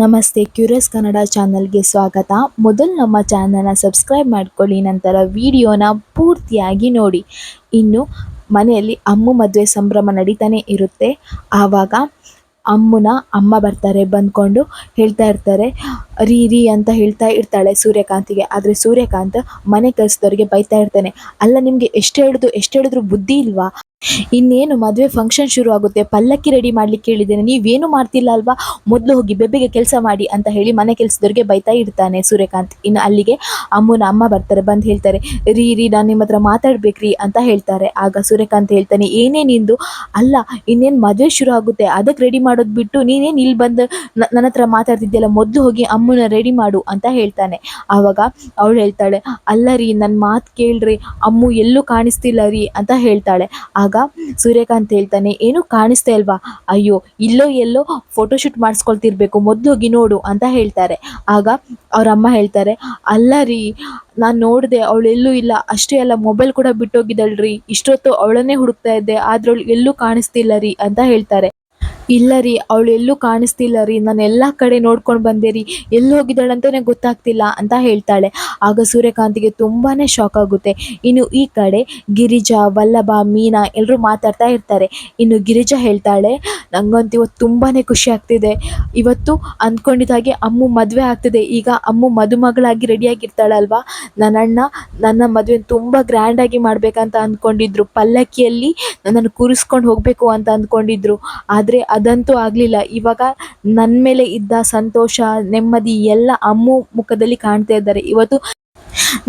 ನಮಸ್ತೆ, ಕ್ಯೂರಿಯಸ್ ಕನ್ನಡ ಚಾನಲ್ಗೆ ಸ್ವಾಗತ. ಮೊದಲು ನಮ್ಮ ಚಾನಲ್ನ ಸಬ್ಸ್ಕ್ರೈಬ್ ಮಾಡ್ಕೊಳ್ಳಿ, ನಂತರ ವಿಡಿಯೋನ ಪೂರ್ತಿಯಾಗಿ ನೋಡಿ. ಇನ್ನು ಮನೆಯಲ್ಲಿ ಅಮ್ಮು ಮದುವೆ ಸಂಭ್ರಮ ನಡೀತಾನೆ ಇರುತ್ತೆ. ಆವಾಗ ಅಮ್ಮನ ಅಮ್ಮ ಬರ್ತಾರೆ, ಬಂದ್ಕೊಂಡು ಹೇಳ್ತಾ ಇರ್ತಾರೆ, ರೀ ರೀ ಅಂತ ಹೇಳ್ತಾ ಇರ್ತಾಳೆ ಸೂರ್ಯಕಾಂತಿಗೆ. ಆದರೆ ಸೂರ್ಯಕಾಂತ್ ಮನೆ ಕೆಲಸದವ್ರಿಗೆ ಬೈತಾ ಇರ್ತಾನೆ. ಅಲ್ಲ, ನಿಮಗೆ ಎಷ್ಟು ಹೇಳಿದ್ರು ಎಷ್ಟು ಹೇಳಿದ್ರು ಬುದ್ಧಿ ಇಲ್ವಾ? ಇನ್ನೇನು ಮದುವೆ ಫಂಕ್ಷನ್ ಶುರು ಆಗುತ್ತೆ? ಪಲ್ಲಕ್ಕಿ ರೆಡಿ ಮಾಡ್ಲಿಕ್ಕೆ ಹೇಳಿದ್ದೇನೆ. ನೀವೇನು ಮಾಡ್ತಿಲ್ಲ ಅಲ್ವಾ? ಮೊದಲು ಹೋಗಿ ಬೆಬ್ಬೆಗೆ ಕೆಲಸ ಮಾಡಿ ಅಂತ ಹೇಳಿ ಮನೆ ಕೆಲಸದವ್ರಿಗೆ ಬೈತಾ ಇರ್ತಾನೆ ಸೂರ್ಯಕಾಂತ್. ಇನ್ನು ಅಲ್ಲಿಗೆ ಅಮ್ಮನ ಅಮ್ಮ ಬರ್ತಾರೆ, ಬಂದು ಹೇಳ್ತಾರೆ, ರೀ ರೀ, ನಾನು ನಿಮ್ಮ ಹತ್ರ ಮಾತಾಡ್ಬೇಕ್ರಿ ಅಂತ ಹೇಳ್ತಾರೆ. ಆಗ ಸೂರ್ಯಕಾಂತ್ ಹೇಳ್ತಾನೆ, ಏನೇ ನಿಂದು? ಅಲ್ಲ, ಇನ್ನೇನು ಮದುವೆ ಶುರು ಆಗುತ್ತೆ. ಅದಕ್ಕೆ ರೆಡಿ ಮಾಡೋದು ಬಿಟ್ಟು ನೀನೇನು ಇಲ್ಲಿ ಬಂದು ನನ್ನ ಹತ್ರ ಮಾತಾಡ್ತಿದ್ದೆಲ್ಲ ಮೊದಲು ಹೋಗಿ ಅಮ್ಮನ ರೆಡಿ ಮಾಡು ಅಂತ ಹೇಳ್ತಾನೆ. ಆವಾಗ ಅವಳು ಹೇಳ್ತಾಳೆ, ಅಲ್ಲ ರೀ ನನ್ನ ಮಾತು ಕೇಳ್ರಿ. ಅಮ್ಮು ಎಲ್ಲೂ ಕಾಣಿಸ್ತಿಲ್ಲ ರೀ ಅಂತ ಹೇಳ್ತಾಳೆ. ಆಗ ಸೂರ್ಯಕಾಂತ್ ಹೇಳ್ತಾನೆ, ಏನು ಕಾಣಿಸ್ತಾ ಇಲ್ವಾ? ಅಯ್ಯೋ, ಇಲ್ಲೋ ಎಲ್ಲೋ ಫೋಟೋಶೂಟ್ ಮಾಡಿಸ್ಕೊಳ್ತಿರ್ಬೇಕು ಮೊದಲು ಹೋಗಿ ನೋಡು, ಅಂತ ಹೇಳ್ತಾರೆ. ಆಗ ಅವ್ರ ಅಮ್ಮ ಹೇಳ್ತಾರೆ, ಅಲ್ಲ ರೀ, ನಾನು ನೋಡಿದೆ, ಅವಳು ಎಲ್ಲೂ ಇಲ್ಲ. ಅಷ್ಟೇ ಅಲ್ಲ ಮೊಬೈಲ್ ಕೂಡ ಬಿಟ್ಟೋಗಿದ್ದಾಳ್ರಿ ಇಷ್ಟೊತ್ತು ಅವಳನ್ನೇ ಹುಡುಕ್ತಾ ಇದ್ದೆ ಆದ್ರೆ ಅವಳು ಎಲ್ಲೂ ಕಾಣಿಸ್ತಿಲ್ಲ ರೀ, ಅಂತ ಹೇಳ್ತಾರೆ. ಇಲ್ಲ ರೀ, ಅವಳು ಎಲ್ಲೂ ಕಾಣಿಸ್ತಿಲ್ಲ ರೀ. ನಾನು ಎಲ್ಲ ಕಡೆ ನೋಡ್ಕೊಂಡು ಬಂದೆ ರೀ. ಎಲ್ಲಿ ಹೋಗಿದ್ದಾಳಂತಾನೆ ಗೊತ್ತಾಗ್ತಿಲ್ಲ ಅಂತ ಹೇಳ್ತಾಳೆ. ಆಗ ಸೂರ್ಯಕಾಂತಿಗೆ ತುಂಬಾ ಶಾಕ್ ಆಗುತ್ತೆ. ಇನ್ನು ಈ ಕಡೆ ಗಿರಿಜಾ, ವಲ್ಲಭ, ಮೀನಾ ಎಲ್ಲರೂ ಮಾತಾಡ್ತಾ ಇರ್ತಾರೆ. ಇನ್ನು ಗಿರಿಜಾ ಹೇಳ್ತಾಳೆ, ನಂಗಂತೂ ಇವತ್ತು ತುಂಬಾ ಖುಷಿ ಆಗ್ತಿದೆ. ಇವತ್ತು ಅಂದ್ಕೊಂಡಿದ್ದಾಗೆ ಅಮ್ಮು ಮದುವೆ ಆಗ್ತಿದೆ. ಈಗ ಅಮ್ಮು ಮದುಮಗಳಾಗಿ ರೆಡಿಯಾಗಿರ್ತಾಳಲ್ವಾ ನನ್ನ ಅಣ್ಣ ನನ್ನ ಮದುವೆ ತುಂಬ ಗ್ರ್ಯಾಂಡಾಗಿ ಮಾಡಬೇಕಂತ ಅಂದ್ಕೊಂಡಿದ್ರು. ಪಲ್ಲಕ್ಕಿಯಲ್ಲಿ ನನ್ನನ್ನು ಕೂರಿಸ್ಕೊಂಡು ಹೋಗಬೇಕು ಅಂತ ಅಂದ್ಕೊಂಡಿದ್ರು. ಆದರೆ ಅದಂತೂ ಆಗಲಿಲ್ಲ. ಇವಾಗ ನನ್ನ ಮೇಲೆ ಇದ್ದ ಸಂತೋಷ, ನೆಮ್ಮದಿ ಎಲ್ಲ ಅಮ್ಮು ಮುಖದಲ್ಲಿ ಕಾಣ್ತಾ ಇದ್ದಾರೆ. ಇವತ್ತು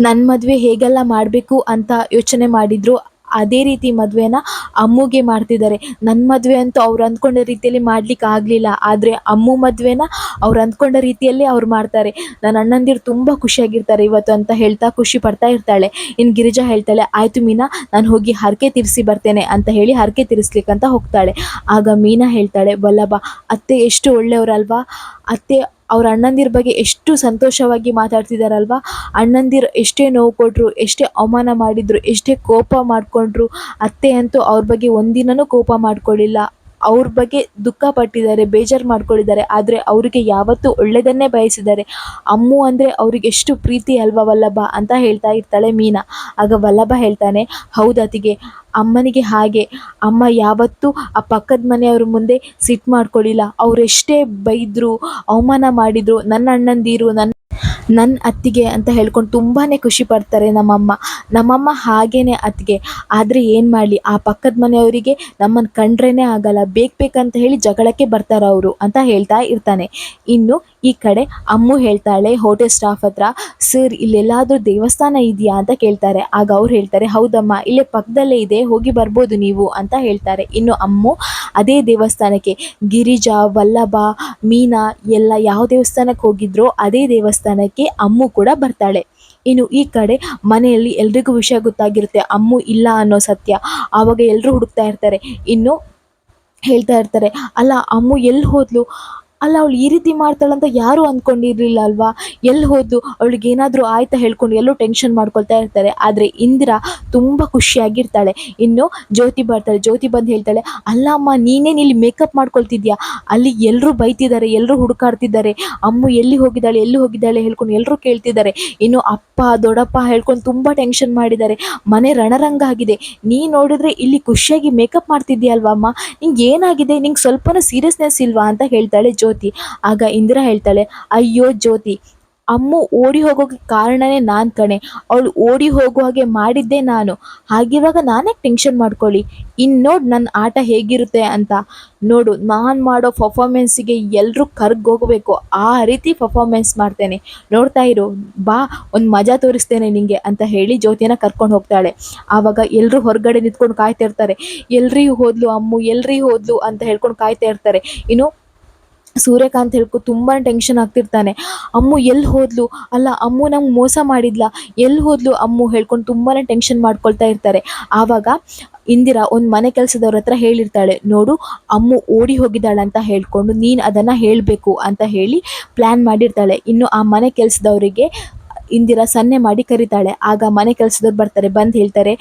ನನ್ನ ಮದುವೆ ಹೇಗೆಲ್ಲ ಮಾಡಬೇಕು ಅಂತ ಯೋಚನೆ ಮಾಡಿದ್ರು. ಅದೇ ರೀತಿ ಮದುವೆನ ಅಮ್ಮುಗೆ ಮಾಡ್ತಿದ್ದಾರೆ. ನನ್ನ ಮದುವೆ ಅಂತೂ ಅವ್ರು ಅಂದ್ಕೊಂಡ ರೀತಿಯಲ್ಲಿ ಮಾಡ್ಲಿಕ್ಕೆ ಆಗಲಿಲ್ಲ. ಆದರೆ ಅಮ್ಮು ಮದುವೆನ ಅವ್ರು ಅಂದ್ಕೊಂಡ ರೀತಿಯಲ್ಲಿ ಅವ್ರು ಮಾಡ್ತಾರೆ. ನನ್ನ ಅಣ್ಣಂದಿರು ತುಂಬ ಖುಷಿಯಾಗಿರ್ತಾರೆ ಇವತ್ತು ಅಂತ ಹೇಳ್ತಾ ಖುಷಿ ಪಡ್ತಾ ಇರ್ತಾಳೆ. ಇನ್ನು ಗಿರಿಜಾ ಹೇಳ್ತಾಳೆ, ಆಯಿತು ಮೀನಾ, ನಾನು ಹೋಗಿ ಹರಕೆ ತೀರಿಸಿ ಬರ್ತೇನೆ ಅಂತ ಹೇಳಿ ಹರಕೆ ತೀರಿಸ್ಲಿಕ್ಕಂತ ಹೋಗ್ತಾಳೆ. ಆಗ ಮೀನಾ ಹೇಳ್ತಾಳೆ ವಲ್ಲಭ ಅತ್ತೆ ಎಷ್ಟು ಒಳ್ಳೆಯವರಲ್ವಾ? ಅತ್ತೆ ಅವ್ರ ಅಣ್ಣಂದಿರ ಬಗ್ಗೆ ಎಷ್ಟು ಸಂತೋಷವಾಗಿ ಮಾತಾಡ್ತಿದಾರಲ್ವಾ? ಅಣ್ಣಂದಿರು ಎಷ್ಟೇ ನೋವು ಕೊಟ್ಟರು ಎಷ್ಟೇ ಅವಮಾನ ಮಾಡಿದ್ರು, ಎಷ್ಟೇ ಕೋಪ ಮಾಡಿಕೊಂಡ್ರು, ಅತ್ತೆ ಅಂತೂ ಅವ್ರ ಬಗ್ಗೆ ಒಂದಿನವೂ ಕೋಪ ಮಾಡ್ಕೊಳ್ಳಿಲ್ಲ ಅವ್ರ ಬಗ್ಗೆ ದುಃಖ ಪಟ್ಟಿದ್ದಾರೆ, ಬೇಜಾರು ಮಾಡ್ಕೊಂಡಿದ್ದಾರೆ. ಆದರೆ ಅವರಿಗೆ ಯಾವತ್ತೂ ಒಳ್ಳೆಯದನ್ನೇ ಬಯಸಿದ್ದಾರೆ. ಅಮ್ಮು ಅಂದರೆ ಅವ್ರಿಗೆ ಎಷ್ಟು ಪ್ರೀತಿ ಅಲ್ವಾ ವಲ್ಲಭ ಅಂತ ಹೇಳ್ತಾ ಇರ್ತಾಳೆ ಮೀನಾ. ಆಗ ವಲ್ಲಭ ಹೇಳ್ತಾನೆ ಹೌದತಿಗೆ ಅಮ್ಮನಿಗೆ ಹಾಗೆ. ಅಮ್ಮ ಯಾವತ್ತೂ ಆ ಪಕ್ಕದ ಮನೆಯವ್ರ ಮುಂದೆ ಸಿಟ್ಟು ಮಾಡ್ಕೊಳ್ಳಿಲ್ಲ ಅವರೆಷ್ಟೇ ಬೈದರು, ಅವಮಾನ ಮಾಡಿದರು, ನನ್ನ ಅಣ್ಣಂದಿರು, ನನ್ನ ನನ್ನ ಅತ್ತಿಗೆ ಅಂತ ಹೇಳ್ಕೊಂಡು ತುಂಬಾ ಖುಷಿ ಪಡ್ತಾರೆ ನಮ್ಮಮ್ಮ. ನಮ್ಮಮ್ಮ ಹಾಗೇ ಅತ್ತಿಗೆ. ಆದರೆ ಏನು ಮಾಡಲಿ? ಆ ಪಕ್ಕದ ಮನೆಯವರಿಗೆ ನಮ್ಮನ್ನು ಕಂಡ್ರೇ ಆಗಲ್ಲ. ಬೇಕು ಬೇಕಂತ ಹೇಳಿ ಜಗಳಕ್ಕೆ ಬರ್ತಾರೆ ಅವರು ಅಂತ ಹೇಳ್ತಾ ಇರ್ತಾನೆ. ಇನ್ನು ಈ ಕಡೆ ಅಮ್ಮು ಹೇಳ್ತಾಳೆ, ಹೋಟೆಲ್ ಸ್ಟಾಫ್ ಹತ್ರ, ಸರ್, ಇಲ್ಲೆಲ್ಲಾದರೂ ದೇವಸ್ಥಾನ ಇದೆಯಾ? ಅಂತ ಕೇಳ್ತಾರೆ. ಆಗ ಅವ್ರು ಹೇಳ್ತಾರೆ, ಹೌದಮ್ಮ, ಇಲ್ಲೇ ಪಕ್ಕದಲ್ಲೇ ಇದೆ, ಹೋಗಿ ಬರ್ಬೋದು ನೀವು, ಅಂತ ಹೇಳ್ತಾರೆ. ಇನ್ನು ಅಮ್ಮು, ಅದೇ ದೇವಸ್ಥಾನಕ್ಕೆ, ಗಿರಿಜಾ, ವಲ್ಲಭ, ಮೀನಾ, ಎಲ್ಲ ಯಾವ ದೇವಸ್ಥಾನಕ್ಕೆ ಹೋಗಿದ್ರೋ ಅದೇ ದೇವಸ್ಥಾನಕ್ಕೆ ಅಮ್ಮು ಕೂಡ ಬರ್ತಾಳೆ. ಇನ್ನು ಈ ಕಡೆ ಮನೆಯಲ್ಲಿ ಎಲ್ರಿಗೂ ವಿಷಯ ಗೊತ್ತಾಗಿರುತ್ತೆ, ಅಮ್ಮು ಇಲ್ಲ ಅನ್ನೋ ಸತ್ಯ, ಆವಾಗ ಎಲ್ಲರೂ ಹುಡುಕ್ತಾ ಇರ್ತಾರೆ. ಇನ್ನು ಹೇಳ್ತಾ ಇರ್ತಾರೆ, ಅಲ್ಲ, ಅಮ್ಮು ಎಲ್ಲಿ ಹೋದ್ಲು? ಅಲ್ಲ, ಅವಳು ಈ ರೀತಿ ಮಾಡ್ತಾಳಂತ ಯಾರೂ ಅಂದ್ಕೊಂಡಿರ್ಲಿಲ್ಲ ಅಲ್ವಾ? ಎಲ್ಲಿ ಹೋದ್ಲು ಅವಳಿಗೆ ಏನಾದರೂ ಆಯ್ತಾ ಹೇಳ್ಕೊಂಡು ಎಲ್ಲೋ ಟೆನ್ಷನ್ ಮಾಡ್ಕೊಳ್ತಾ ಇರ್ತಾರೆ. ಆದರೆ ಇಂದಿರಾ ತುಂಬ ಖುಷಿಯಾಗಿರ್ತಾಳೆ. ಇನ್ನು ಜ್ಯೋತಿ ಬರ್ತಾಳೆ. ಜ್ಯೋತಿ ಬಂದು ಹೇಳ್ತಾಳೆ, ಅಲ್ಲ ಅಮ್ಮ, ನೀನೇನು ಇಲ್ಲಿ ಮೇಕಪ್ ಮಾಡ್ಕೊಳ್ತಿದ್ಯಾ? ಅಲ್ಲಿ ಎಲ್ಲರೂ ಬೈತಿದ್ದಾರೆ ಎಲ್ಲರೂ ಹುಡುಕಾಡ್ತಿದ್ದಾರೆ. ಅಮ್ಮ ಎಲ್ಲಿ ಹೋಗಿದ್ದಾಳೆ ಎಲ್ಲಿ ಹೋಗಿದ್ದಾಳೆ ಹೇಳ್ಕೊಂಡು ಎಲ್ಲರೂ ಕೇಳ್ತಿದ್ದಾರೆ. ಇನ್ನು ಅಪ್ಪ, ದೊಡ್ಡಪ್ಪ ಹೇಳ್ಕೊಂಡು ತುಂಬ ಟೆನ್ಷನ್ ಮಾಡಿದ್ದಾರೆ. ಮನೆ ರಣರಂಗ ಆಗಿದೆ. ನೀ ನೋಡಿದ್ರೆ ಇಲ್ಲಿ ಖುಷಿಯಾಗಿ ಮೇಕಪ್ ಮಾಡ್ತಿದ್ಯಲ್ವಾ ಅಮ್ಮ? ನಿಂಗೆ ಏನಾಗಿದೆ? ನಿಂಗೆ ಸ್ವಲ್ಪನೂ ಸೀರಿಯಸ್ನೆಸ್ ಇಲ್ವಾ? ಅಂತ ಹೇಳ್ತಾಳೆ ಜ್ಯೋತಿ. ಆಗ ಇಂದಿರಾ ಹೇಳ್ತಾಳೆ, ಅಯ್ಯೋ ಜ್ಯೋತಿ, ಅಮ್ಮು ಓಡಿ ಹೋಗೋಕೆ ಕಾರಣನೇ ನಾನು ಕಣೆ. ಅವಳು ಓಡಿ ಹೋಗೋ ಹಾಗೆ ಮಾಡಿದ್ದೆ ನಾನು. ಹಾಗಿರುವಾಗ ನಾನೇ ಟೆನ್ಷನ್ ಮಾಡ್ಕೊಳ್ಳಿ? ಇನ್ನು ನೋಡು ನನ್ನ ಆಟ ಹೇಗಿರುತ್ತೆ ಅಂತ. ನೋಡು, ನಾನು ಮಾಡೋ ಪರ್ಫಾರ್ಮೆನ್ಸಿಗೆ ಎಲ್ಲರೂ ಕರ್ಗೋಗಬೇಕು ಆ ರೀತಿ ಪರ್ಫಾರ್ಮೆನ್ಸ್ ಮಾಡ್ತೇನೆ. ನೋಡ್ತಾ ಇರು, ಬಾ, ಒಂದು ಮಜಾ ತೋರಿಸ್ತೇನೆ ನಿಂಗೆ ಅಂತ ಹೇಳಿ ಜ್ಯೋತಿನ ಕರ್ಕೊಂಡು ಹೋಗ್ತಾಳೆ. ಆವಾಗ ಎಲ್ಲರೂ ಹೊರಗಡೆ ನಿಂತ್ಕೊಂಡು ಕಾಯ್ತಾ ಇರ್ತಾರೆ. ಎಲ್ರಿಗೂ ಹೋದ್ಲು ಅಮ್ಮು, ಎಲ್ರಿಗೂ ಹೋದ್ಲು ಅಂತ ಹೇಳ್ಕೊಂಡು ಕಾಯ್ತಾ ಇರ್ತಾರೆ. ಇನ್ನು ಸೂರ್ಯಕಾಂತ್ ಹೇಳ್ಕೊ ತುಂಬ ಟೆನ್ಷನ್ ಆಗ್ತಿರ್ತಾನೆ. ಅಮ್ಮು ಎಲ್ಲಿ ಹೋದ್ಲು? ಅಲ್ಲ, ಅಮ್ಮು ನಂಗೆ ಮೋಸ ಮಾಡಿದ್ಲ. ಎಲ್ಲಿ ಹೋದ್ಲು? ಅಮ್ಮು ಹೇಳ್ಕೊಂಡು ತುಂಬಾ ಟೆನ್ಷನ್ ಮಾಡ್ಕೊಳ್ತಾ ಇರ್ತಾರೆ. ಆವಾಗ ಇಂದಿರಾ ಒಂದು ಮನೆ ಕೆಲಸದವ್ರ ಹತ್ರ ಹೇಳಿರ್ತಾಳೆ, ನೋಡು, ಅಮ್ಮು ಓಡಿ ಹೋಗಿದ್ದಾಳೆ ಅಂತ ಹೇಳ್ಕೊಂಡು ನೀನು ಅದನ್ನು ಹೇಳಬೇಕು ಅಂತ ಹೇಳಿ ಪ್ಲ್ಯಾನ್ ಮಾಡಿರ್ತಾಳೆ. ಇನ್ನು ಆ ಮನೆ ಕೆಲಸದವರಿಗೆ ಇಂದಿರಾ ಸನ್ನೆ ಮಾಡಿ ಕರೀತಾಳೆ. ಆಗ ಮನೆ ಕೆಲಸದವ್ರು ಬರ್ತಾರೆ, ಬಂದು ಹೇಳ್ತಾರೆ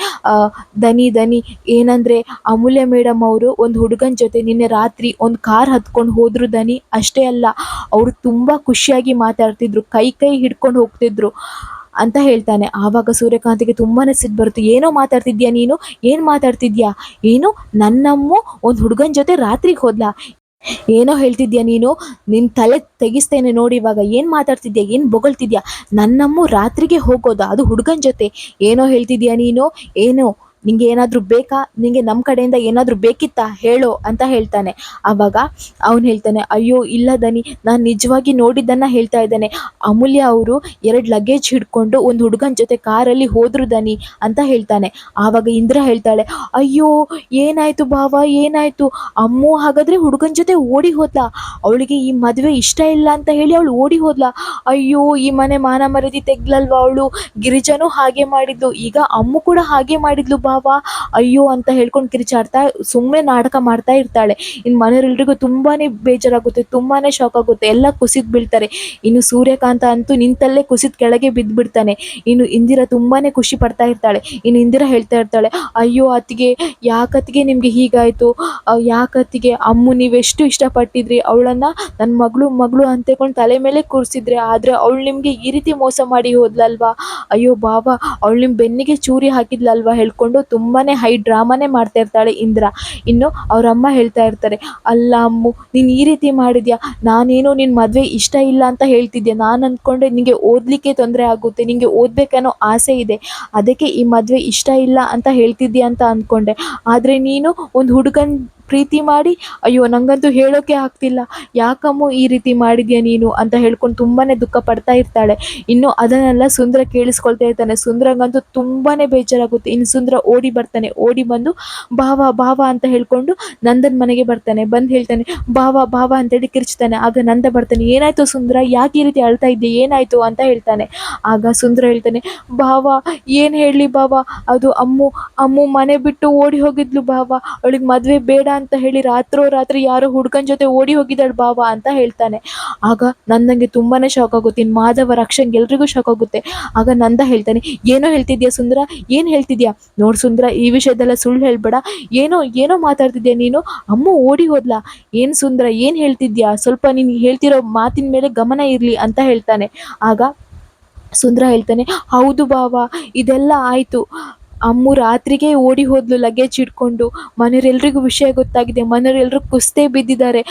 ದನಿ ದನಿ, ಏನಂದ್ರೆ ಅಮೂಲ್ಯ ಮೇಡಮ್ ಅವರು ಒಂದು ಹುಡುಗನ ಜೊತೆ ನಿನ್ನೆ ರಾತ್ರಿ ಒಂದು ಕಾರ್ ಹತ್ಕೊಂಡು ಹೋದ್ರು ದನಿ, ಅಷ್ಟೇ ಅಲ್ಲ, ಅವರು ತುಂಬ ಖುಷಿಯಾಗಿ ಮಾತಾಡ್ತಿದ್ರು, ಕೈ ಕೈ ಹಿಡ್ಕೊಂಡು ಹೋಗ್ತಿದ್ರು ಅಂತ ಹೇಳ್ತಾನೆ. ಆವಾಗ ಸೂರ್ಯಕಾಂತಿಗೆ ತುಂಬಾನೇ ಸಿಟ್ಟು ಬರುತ್ತೆ, ಏನೋ ಮಾತಾಡ್ತಿದ್ಯಾ ನೀನು? ಏನು ಮಾತಾಡ್ತಿದ್ಯಾ? ಏನು ನನ್ನಮ್ಮ ಒಂದು ಹುಡುಗನ ಜೊತೆ ರಾತ್ರಿಗೆ ಹೋದ್ಲಾ? ಏನೋ ಹೇಳ್ತಿದ್ಯಾ ನೀನು? ನಿನ್ನ ತಲೆ ತೆಗಿಸ್ತೇನೆ ನೋಡಿ ಇವಾಗ. ಏನು ಮಾತಾಡ್ತಿದ್ಯಾ? ಏನು ಬೊಗಳ್ತಿದ್ಯಾ? ನನ್ನಮ್ಮು ರಾತ್ರಿಗೆ ಹೋಗೋದಾ? ಅದು ಹುಡುಗನ ಜೊತೆ. ಏನೋ ಹೇಳ್ತಿದ್ಯಾ ನೀನು? ಏನೋ ನಿಂಗೆ ಏನಾದರೂ ಬೇಕಾ? ನಿಂಗೆ ನಮ್ಮ ಕಡೆಯಿಂದ ಏನಾದರೂ ಬೇಕಿತ್ತಾ? ಹೇಳೋ ಅಂತ ಹೇಳ್ತಾನೆ. ಆವಾಗ ಅವನು ಹೇಳ್ತಾನೆ, ಅಯ್ಯೋ, ಇಲ್ಲ ದನಿ, ನಾನು ನಿಜವಾಗಿ ನೋಡಿದ್ದನ್ನ ಹೇಳ್ತಾ ಇದ್ದಾನೆ. ಅಮೂಲ್ಯ ಅವರು ಎರಡು ಲಗೇಜ್ ಹಿಡ್ಕೊಂಡು ಒಂದು ಹುಡುಗನ ಜೊತೆ ಕಾರಲ್ಲಿ ಹೋದ್ರು ದನಿ, ಅಂತ ಹೇಳ್ತಾನೆ. ಆವಾಗ ಇಂದ್ರ ಹೇಳ್ತಾಳೆ, ಅಯ್ಯೋ, ಏನಾಯ್ತು ಭಾವ, ಏನಾಯ್ತು? ಅಮ್ಮು ಹಾಗಾದ್ರೆ ಹುಡುಗನ ಜೊತೆ ಓಡಿ ಹೋದ್ಲಾ? ಅವಳಿಗೆ ಈ ಮದುವೆ ಇಷ್ಟ ಇಲ್ಲ ಅಂತ ಹೇಳಿ ಅವಳು ಓಡಿ ಹೋದ್ಲಾ? ಅಯ್ಯೋ, ಈ ಮನೆ ಮಾನ ಮರದಿ ತೆಗ್ಲಲ್ವಾ ಅವಳು? ಗಿರಿಜನು ಹಾಗೆ ಮಾಡಿದ್ಲು, ಈಗ ಅಮ್ಮು ಕೂಡ ಹಾಗೆ ಮಾಡಿದ್ಲು ಭಾವ ಅಯ್ಯೋ ಅಂತ ಹೇಳ್ಕೊಂಡು ಕಿರಿಚಾಡ್ತಾ ಸುಮ್ಮನೆ ನಾಟಕ ಮಾಡ್ತಾ ಇರ್ತಾಳೆ. ಇನ್ನು ಮನೆಯವರೆಲ್ರಿಗೂ ತುಂಬಾನೇ ಬೇಜಾರಾಗುತ್ತೆ, ತುಂಬಾನೇ ಶಾಕ್ ಆಗುತ್ತೆ ಎಲ್ಲ ಕುಸಿದ್ ಬೀಳ್ತಾರೆ. ಇನ್ನು ಸೂರ್ಯಕಾಂತ ಅಂತೂ ನಿಂತಲ್ಲೇ ಕುಸಿದ್ ಕೆಳಗೆ ಬಿದ್ದು ಬಿಡ್ತಾನೆ ಇನ್ನು ಇಂದಿರಾ ತುಂಬಾನೇ ಖುಷಿ ಪಡ್ತಾ ಇರ್ತಾಳೆ. ಇನ್ನು ಇಂದಿರಾ ಹೇಳ್ತಾ ಇರ್ತಾಳೆ, ಅಯ್ಯೋ ಅತ್ತಿಗೆ, ಯಾಕತ್ತಿಗೆ ನಿಮಗೆ ಹೀಗಾಯಿತು? ಯಾಕತ್ತಿಗೆ? ಅಮ್ಮು, ನೀವೆಷ್ಟು ಇಷ್ಟಪಟ್ಟಿದ್ರಿ? ಅವಳನ್ನ ನನ್ನ ಮಗಳು ಮಗಳು ಅಂತೇಕೊಂಡು ತಲೆ ಮೇಲೆ ಕೂರಿಸಿದ್ರೆ ಆದ್ರೆ ಅವಳು ನಿಮಗೆ ಈ ರೀತಿ ಮೋಸ ಮಾಡಿ ಹೋದ್ಲಲ್ವಾ? ಅಯ್ಯೋ ಬಾಬಾ, ಅವಳು ನಿಮ್ಮ ಬೆನ್ನಿಗೆ ಚೂರಿ ಹಾಕಿದ್ಲಲ್ವಾ? ಹೇಳ್ಕೊಂಡು ತುಂಬಾ ಹೈ ಡ್ರಾಮಾನೇ ಮಾಡ್ತಾ ಇರ್ತಾಳೆ ಇಂದ್ರ. ಇನ್ನು ಅವರಮ್ಮ ಹೇಳ್ತಾ ಇರ್ತಾರೆ, ಅಲ್ಲ ಅಮ್ಮು, ನೀನು ಈ ರೀತಿ ಮಾಡಿದ್ಯಾ? ನಾನೇನು ನಿನ್ನ ಮದುವೆ ಇಷ್ಟ ಇಲ್ಲ ಅಂತ ಹೇಳ್ತಿದ್ದೆ ನಾನು ಅಂದ್ಕೊಂಡೆ ನಿನಗೆ ಓದಲಿಕ್ಕೆ ತೊಂದರೆ ಆಗುತ್ತೆ ನಿನಗೆ ಓದಬೇಕನ್ನೋ ಆಸೆ ಇದೆ. ಅದಕ್ಕೆ ಈ ಮದುವೆ ಇಷ್ಟ ಇಲ್ಲ ಅಂತ ಹೇಳ್ತಿದ್ಯಾ ಅಂತ ಅಂದ್ಕೊಂಡೆ ಆದರೆ ನೀನು ಒಂದು ಹುಡುಗನ ಪ್ರೀತಿ ಮಾಡಿ, ಅಯ್ಯೋ ನನಗಂತೂ ಹೇಳೋಕೆ ಆಗ್ತಿಲ್ಲ. ಯಾಕಮ್ಮ ಈ ರೀತಿ ಮಾಡಿದ್ಯಾ ನೀನು? ಅಂತ ಹೇಳ್ಕೊಂಡು ತುಂಬಾ ದುಃಖ ಪಡ್ತಾ ಇರ್ತಾಳೆ. ಇನ್ನು ಅದನ್ನೆಲ್ಲ ಸುಂದರ ಕೇಳಿಸ್ಕೊಳ್ತಾ ಇರ್ತಾನೆ. ಸುಂದ್ರಂಗಂತೂ ತುಂಬಾ ಬೇಜಾರಾಗುತ್ತೆ. ಇನ್ನು ಸುಂದರ ಓಡಿ ಬರ್ತಾನೆ. ಓಡಿ ಬಂದು ಭಾವ ಭಾವ ಅಂತ ಹೇಳ್ಕೊಂಡು ನಂದನ್ ಮನೆಗೆ ಬರ್ತಾನೆ. ಬಂದು ಹೇಳ್ತಾನೆ ಭಾವ ಭಾವ ಅಂತೇಳಿ ಕಿರ್ಚ್ತಾನೆ. ಆಗ ನಂದ ಬರ್ತಾನೆ, ಏನಾಯ್ತು ಸುಂದರ? ಯಾಕೆ ಈ ರೀತಿ ಅಳ್ತಾ ಇದ್ದೆ ಏನಾಯ್ತು? ಅಂತ ಹೇಳ್ತಾನೆ. ಆಗ ಸುಂದರ ಹೇಳ್ತಾನೆ ಭಾವ ಏನು ಹೇಳಲಿ ಭಾವ ಅದು ಅಮ್ಮು ಅಮ್ಮು ಮನೆ ಬಿಟ್ಟು ಓಡಿ ಹೋಗಿದ್ಲು ಭಾವ ಅವಳಿಗೆ ಮದುವೆ ಬೇಡ ಅಂತ ಹೇಳಿ ರಾತ್ರೋ ರಾತ್ರಿ ಯಾರೋ ಹುಡುಗನ ಜೊತೆ ಓಡಿ ಹೋಗಿದ್ದಾಳೆ ಬಾಬಾ ಅಂತ ಹೇಳ್ತಾನೆ. ಆಗ ನಂದಂಗೆ ತುಂಬಾನೇ ಶಾಕ್ ಆಗುತ್ತೆ. ಇನ್ ಮಾಧವ ರಕ್ಷನ್ಗೆ ಎಲ್ರಿಗೂ ಶಾಕ್ ಆಗುತ್ತೆ. ಆಗ ನಂದ ಹೇಳ್ತಾನೆ, ಏನೋ ಹೇಳ್ತಿದ್ಯಾ ಸುಂದರ? ಏನು ಹೇಳ್ತಿದ್ಯಾ? ನೋಡ್ ಸುಂದರ, ಈ ವಿಷಯದೆಲ್ಲ ಸುಳ್ಳು ಹೇಳ್ಬೇಡ. ಏನೋ ಏನೋ ಮಾತಾಡ್ತಿದ್ಯಾ ನೀನು? ಅಮ್ಮ ಓಡಿ ಹೋದ್ಲಾ. ಏನು ಸುಂದರ, ಏನು ಹೇಳ್ತಿದ್ಯಾ? ಸ್ವಲ್ಪ ನೀನು ಹೇಳ್ತಿರೋ ಮಾತಿನ ಮೇಲೆ ಗಮನ ಇರಲಿ ಅಂತ ಹೇಳ್ತಾನೆ. ಆಗ ಸುಂದರ ಹೇಳ್ತಾನೆ, ಹೌದು ಬಾವ, ಇದೆಲ್ಲ ಆಯಿತು. ಅಮ್ಮು ರಾತ್ರಿಗೆ ಓಡಿ ಹೋದ್ಲು ಲಗೇಜ್ ಇಟ್ಕೊಂಡು ಮನೆಯವರೆಲ್ರಿಗೂ ವಿಷಯ ಗೊತ್ತಾಗಿದೆ. ಮನೆಯವರೆಲ್ಲರೂ ಕುಸ್ತೇ ಬಿದ್ದಿದ್ದಾರೆ.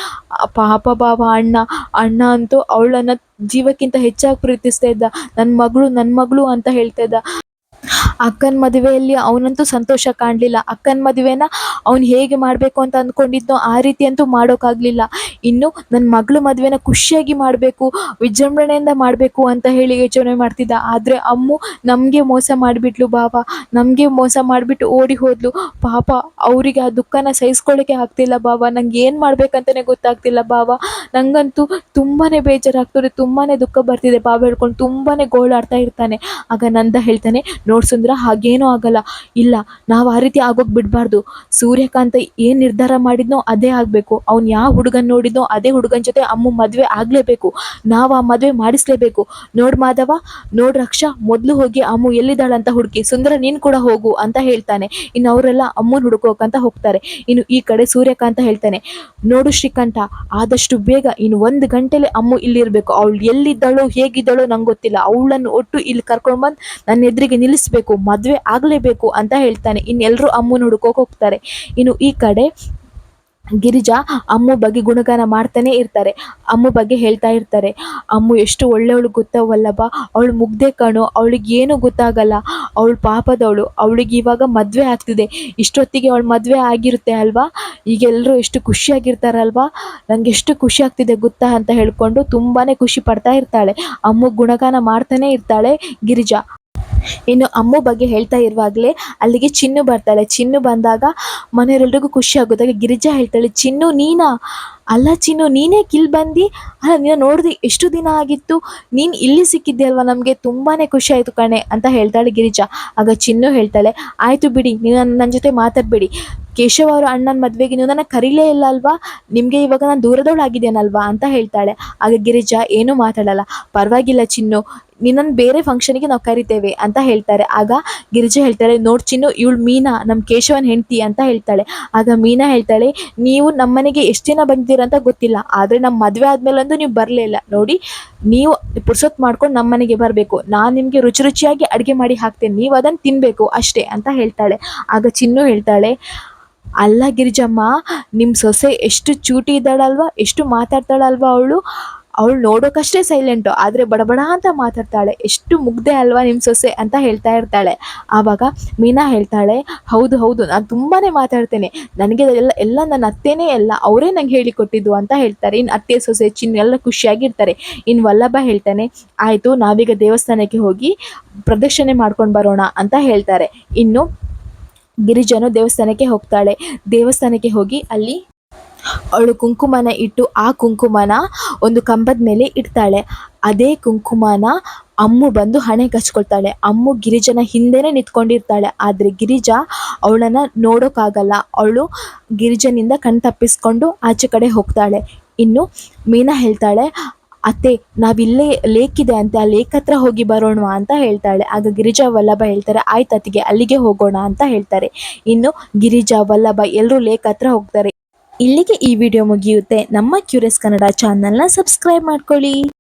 ಪಾಪ ಬಾಬ ಅಣ್ಣ. ಅಣ್ಣ ಅಂತೂ ಅವಳನ್ನು ಜೀವಕ್ಕಿಂತ ಹೆಚ್ಚಾಗಿ ಪ್ರೀತಿಸ್ತಾ ಇದ್ದ. ನನ್ನ ಮಗಳು ನನ್ನ ಮಗಳು ಅಂತ ಹೇಳ್ತಾ ಇದ್ದ. ಅಕ್ಕನ ಮದುವೆಯಲ್ಲಿ ಅವನಂತೂ ಸಂತೋಷ ಕಾಣಲಿಲ್ಲ. ಅಕ್ಕನ ಮದುವೆನ ಅವ್ನು ಹೇಗೆ ಮಾಡಬೇಕು ಅಂತ ಅಂದ್ಕೊಂಡಿದ್ನೋ ಆ ರೀತಿ ಅಂತೂ ಮಾಡೋಕ್ಕಾಗಲಿಲ್ಲ ಇನ್ನು ನನ್ನ ಮಗಳು ಮದುವೆನ ಖುಷಿಯಾಗಿ ಮಾಡಬೇಕು, ವಿಜೃಂಭಣೆಯಿಂದ ಮಾಡಬೇಕು ಅಂತ ಹೇಳಿ ಯೋಚನೆ ಮಾಡ್ತಿದ್ದ. ಆದರೆ ಅಮ್ಮು ನಮಗೆ ಮೋಸ ಮಾಡಿಬಿಟ್ಲು ಬಾವ ನಮಗೆ ಮೋಸ ಮಾಡಿಬಿಟ್ಟು ಓಡಿ ಹೋದ್ಲು. ಪಾಪ ಅವರಿಗೆ ಆ ದುಃಖನ ಸಹಿಸ್ಕೊಳ್ಳೋಕೆ ಆಗ್ತಿಲ್ಲ ಬಾವ ನಂಗೆ ಏನು ಮಾಡ್ಬೇಕಂತಲೇ ಗೊತ್ತಾಗ್ತಿಲ್ಲ ಬಾವ ನನಗಂತೂ ತುಂಬಾ ಬೇಜಾರಾಗ್ತದೆ ತುಂಬಾ ದುಃಖ ಬರ್ತಿದೆ. ಬಾವ ಹೇಳ್ಕೊಂಡು ತುಂಬಾ ಗೋಳಾಡ್ತಾ ಇರ್ತಾನೆ. ಆಗ ನಂದ ಹೇಳ್ತಾನೆ, ನೋಡ್ ಸುಂದ್ರ ಹಾಗೇನೂ ಆಗಲ್ಲ. ಇಲ್ಲ, ನಾವು ಆ ರೀತಿ ಆಗೋಗಿ ಬಿಡಬಾರ್ದು. ಸೂರ್ಯಕಾಂತ ಏನು ನಿರ್ಧಾರ ಮಾಡಿದ್ನೋ ಅದೇ ಆಗಬೇಕು. ಅವ್ನು ಯಾವ ಹುಡುಗನ ನೋಡಿದ್ನೋ ಅದೇ ಹುಡುಗನ ಜೊತೆ ಅಮ್ಮ ಮದುವೆ ಆಗಲೇಬೇಕು. ನಾವು ಆ ಮದುವೆ ಮಾಡಿಸ್ಲೇಬೇಕು. ನೋಡ್ ಮಾಧವ, ನೋಡ್ ರಕ್ಷಾ, ಮೊದಲು ಹೋಗಿ ಅಮ್ಮ ಎಲ್ಲಿದ್ದಾಳಂತ ಹುಡುಕಿ. ಸುಂದರ, ನೀನು ಕೂಡ ಹೋಗು ಅಂತ ಹೇಳ್ತಾನೆ. ಇನ್ನು ಅವರೆಲ್ಲ ಅಮ್ಮನ ಹುಡುಕೋಕಂತ ಹೋಗ್ತಾರೆ. ಇನ್ನು ಈ ಕಡೆ ಸೂರ್ಯಕಾಂತ ಹೇಳ್ತಾನೆ, ನೋಡು ಶ್ರೀಕಂಠ, ಆದಷ್ಟು ಬೇಗ ಇನ್ನು ಒಂದು ಗಂಟೆಲೆ ಅಮ್ಮ ಇಲ್ಲಿರಬೇಕು. ಅವಳು ಎಲ್ಲಿದ್ದಾಳೋ, ಹೇಗಿದ್ದಾಳೋ ನಂಗೆ ಗೊತ್ತಿಲ್ಲ. ಅವಳನ್ನು ಒಟ್ಟು ಇಲ್ಲಿ ಕರ್ಕೊಂಡು ಬಂದು ನನ್ನ ಎದುರಿಗೆ ನಿಲ್ಲಿಸ್ಬೇಕು. ಮದುವೆ ಆಗಲೇಬೇಕು ಅಂತ ಹೇಳ್ತಾನೆ. ಇನ್ನೆಲ್ಲರೂ ಅಮ್ಮನ ಹುಡುಕೋಕೆ ಹೋಗ್ತಾರೆ. ಇನ್ನು ಈ ಕಡೆ ಗಿರಿಜಾ ಅಮ್ಮ ಬಗ್ಗೆ ಗುಣಗಾನ ಮಾಡ್ತಾನೆ ಇರ್ತಾರೆ. ಅಮ್ಮ ಬಗ್ಗೆ ಹೇಳ್ತಾ ಇರ್ತಾರೆ. ಅಮ್ಮ ಎಷ್ಟು ಒಳ್ಳೆಯವಳು ವಲ್ಲಭ ಅವಳು ಮುಗ್ದೆ ಕಣು. ಅವಳಿಗೆ ಏನು ಗೊತ್ತಾಗಲ್ಲ. ಅವಳು ಪಾಪದವಳು. ಅವಳಿಗೆ ಇವಾಗ ಮದುವೆ ಆಗ್ತಿದೆ. ಇಷ್ಟೊತ್ತಿಗೆ ಅವಳು ಮದುವೆ ಆಗಿರುತ್ತೆ ಅಲ್ವಾ? ಈಗೆಲ್ಲರೂ ಎಷ್ಟು ಖುಷಿಯಾಗಿರ್ತಾರಲ್ವಾ? ನನಗೆ ಎಷ್ಟು ಖುಷಿ ಆಗ್ತಿದೆ ಗೊತ್ತಾ ಅಂತ ಹೇಳ್ಕೊಂಡು ತುಂಬಾ ಖುಷಿ ಪಡ್ತಾ ಇರ್ತಾಳೆ. ಅಮ್ಮ ಗುಣಗಾನ ಮಾಡ್ತಾನೆ ಇರ್ತಾಳೆ ಗಿರಿಜಾ. ಇನ್ನು ಅಮ್ಮು ಬಗ್ಗೆ ಹೇಳ್ತಾ ಇರುವಾಗಲೇ ಅಲ್ಲಿಗೆ ಚಿನ್ನು ಬರ್ತಾಳೆ. ಚಿನ್ನು ಬಂದಾಗ ಮನೆಯವರೆಲ್ರಿಗೂ ಖುಷಿ ಆಗೋದಾಗ ಗಿರಿಜಾ ಹೇಳ್ತಾಳೆ, ಚಿನ್ನು, ನೀನಾ? ಅಲ್ಲ ಚಿನ್ನು, ನೀನೇ ಕಿಲ್ ಬಂದು? ಅಲ್ಲ, ನೀನು ನೋಡಿದೆ ಎಷ್ಟು ದಿನ ಆಗಿತ್ತು. ನೀನು ಇಲ್ಲಿ ಸಿಕ್ಕಿದ್ದೆ ಅಲ್ವಾ? ನಮಗೆ ತುಂಬಾ ಖುಷಿ ಆಯಿತು ಕಣೆ, ಅಂತ ಹೇಳ್ತಾಳೆ ಗಿರಿಜಾ. ಆಗ ಚಿನ್ನು ಹೇಳ್ತಾಳೆ, ಆಯಿತು ಬಿಡಿ ನೀವು ನನ್ನ ಜೊತೆ ಮಾತಾಡಬೇಡಿ. ಕೇಶವ ಅವರು ಅಣ್ಣನ ಮದುವೆಗೆ ನೀವು ನನ್ನ ಕರೀಲೇ ಇಲ್ಲ ಅಲ್ವಾ? ನಿಮಗೆ ಇವಾಗ ನಾನು ದೂರದವಳಾಗಿದ್ದೇನಲ್ವಾ ಅಂತ ಹೇಳ್ತಾಳೆ. ಆಗ ಗಿರಿಜಾ ಏನೂ ಮಾತಾಡಲ್ಲ. ಪರವಾಗಿಲ್ಲ ಚಿನ್ನು ನಿನ್ನನ್ನು ಬೇರೆ ಫಂಕ್ಷನ್ಗೆ ನಾವು ಕರಿತೇವೆ ಅಂತ ಹೇಳ್ತಾರೆ. ಆಗ ಗಿರಿಜಾ ಹೇಳ್ತಾಳೆ, ನೋಡ್ ಚಿನ್ನು, ಇವಳು ಮೀನಾ ನಮ್ಮ ಕೇಶವನ್ ಹೆಂಡತಿ ಅಂತ ಹೇಳ್ತಾಳೆ. ಆಗ ಮೀನಾ ಹೇಳ್ತಾಳೆ, ನೀವು ನಮ್ಮನೆಗೆ ಎಷ್ಟು ದಿನ ಬಂದಿದ್ದೀರ ಅಂತ ಗೊತ್ತಿಲ್ಲ. ಆದರೆ ನಮ್ಮ ಮದುವೆ ಆದಮೇಲಂತೂ ನೀವು ಬರಲೇ ಇಲ್ಲ. ನೋಡಿ, ನೀವು ಪುರ್ಸೊತ್ತು ಮಾಡ್ಕೊಂಡು ನಮ್ಮ ಮನೆಗೆ ಬರಬೇಕು. ನಾನು ನಿಮಗೆ ರುಚಿ ರುಚಿಯಾಗಿ ಅಡುಗೆ ಮಾಡಿ ಹಾಕ್ತೇನೆ. ನೀವು ಅದನ್ನು ತಿನ್ನಬೇಕು ಅಷ್ಟೇ ಅಂತ ಹೇಳ್ತಾಳೆ. ಆಗ ಚಿನ್ನು ಹೇಳ್ತಾಳೆ ಅಲ್ಲ ಗಿರಿಜಮ್ಮ ನಿಮ್ಮ ಸೊಸೆ ಎಷ್ಟು ಚೂಟಿ ಇದ್ದಾಳಲ್ವಾ, ಎಷ್ಟು ಮಾತಾಡ್ತಾಳಲ್ವಾ ಅವಳು? ಅವಳು ನೋಡೋಕಷ್ಟೇ ಸೈಲೆಂಟು ಆದರೆ ಬಡಬಡ ಅಂತ ಮಾತಾಡ್ತಾಳೆ. ಎಷ್ಟು ಮುಗ್ದೆ ಅಲ್ವಾ ನಿಮ್ಮ ಸೊಸೆ ಅಂತ ಹೇಳ್ತಾ ಇರ್ತಾಳೆ. ಆವಾಗ ಮೀನಾ ಹೇಳ್ತಾಳೆ, ಹೌದು ಹೌದು, ನಾನು ತುಂಬಾ ಮಾತಾಡ್ತೇನೆ. ನನಗೆ ಎಲ್ಲ ಎಲ್ಲ ನನ್ನ ಅತ್ತೆನೇ ಎಲ್ಲ ಅವರೇ ನಂಗೆ ಹೇಳಿಕೊಟ್ಟಿದ್ದು ಅಂತ ಹೇಳ್ತಾರೆ. ಇನ್ನು ಅತ್ತೆ, ಸೊಸೆ ಚಿನ್ನ ಎಲ್ಲ ಖುಷಿಯಾಗಿರ್ತಾರೆ. ಇನ್ನು ವಲ್ಲಭ ಹೇಳ್ತಾನೆ, ಆಯಿತು, ನಾವೀಗ ದೇವಸ್ಥಾನಕ್ಕೆ ಹೋಗಿ ಪ್ರದಕ್ಷಿಣೆ ಮಾಡ್ಕೊಂಡು ಬರೋಣ ಅಂತ ಹೇಳ್ತಾರೆ. ಇನ್ನು ಗಿರಿಜನು ದೇವಸ್ಥಾನಕ್ಕೆ ಹೋಗ್ತಾಳೆ. ದೇವಸ್ಥಾನಕ್ಕೆ ಹೋಗಿ ಅಲ್ಲಿ ಅವಳು ಕುಂಕುಮನ ಇಟ್ಟು ಆ ಕುಂಕುಮನ ಒಂದು ಕಂಬದ ಮೇಲೆ ಇಡ್ತಾಳೆ. ಅದೇ ಕುಂಕುಮನ ಅಮ್ಮು ಬಂದು ಹಣೆ ಕಚ್ಕೊಳ್ತಾಳೆ. ಅಮ್ಮು ಗಿರಿಜನ ಹಿಂದೆನೇ ನಿಂತ್ಕೊಂಡಿರ್ತಾಳೆ. ಆದರೆ ಗಿರಿಜ ಅವಳನ್ನು ನೋಡೋಕ್ಕಾಗಲ್ಲ ಅವಳು ಗಿರಿಜನಿಂದ ಕಣ್ತಪ್ಪಿಸ್ಕೊಂಡು ಆಚೆ ಕಡೆ ಹೋಗ್ತಾಳೆ. ಇನ್ನು ಮೀನಾ ಹೇಳ್ತಾಳೆ ಅತ್ತೆ, ನಾವಿಲ್ಲೇ ಲೇಕ್ ಇದೆ ಅಂತೆ, ಆ ಲೇಕ್ ಹತ್ರ ಹೋಗಿ ಬರೋಣ ಅಂತ ಹೇಳ್ತಾಳೆ. ಆಗ ಗಿರಿಜಾ ವಲ್ಲಭ ಹೇಳ್ತಾರೆ, ಆಯ್ತು ಅತ್ತಿಗೆ, ಅಲ್ಲಿಗೆ ಹೋಗೋಣ ಅಂತ ಹೇಳ್ತಾರೆ. ಇನ್ನು ಗಿರಿಜಾ ವಲ್ಲಭ ಎಲ್ಲರೂ ಲೇಕ್ ಹತ್ರ ಹೋಗ್ತಾರೆ. ಇಲ್ಲಿಗೆ ಈ ವಿಡಿಯೋ ಮುಗಿಯುತ್ತೆ. ನಮ್ಮ ಕ್ಯೂರಿಯಸ್ ಕನ್ನಡ ಚಾನಲ್ನ ಸಬ್ಸ್ಕ್ರೈಬ್ ಮಾಡ್ಕೊಳ್ಳಿ.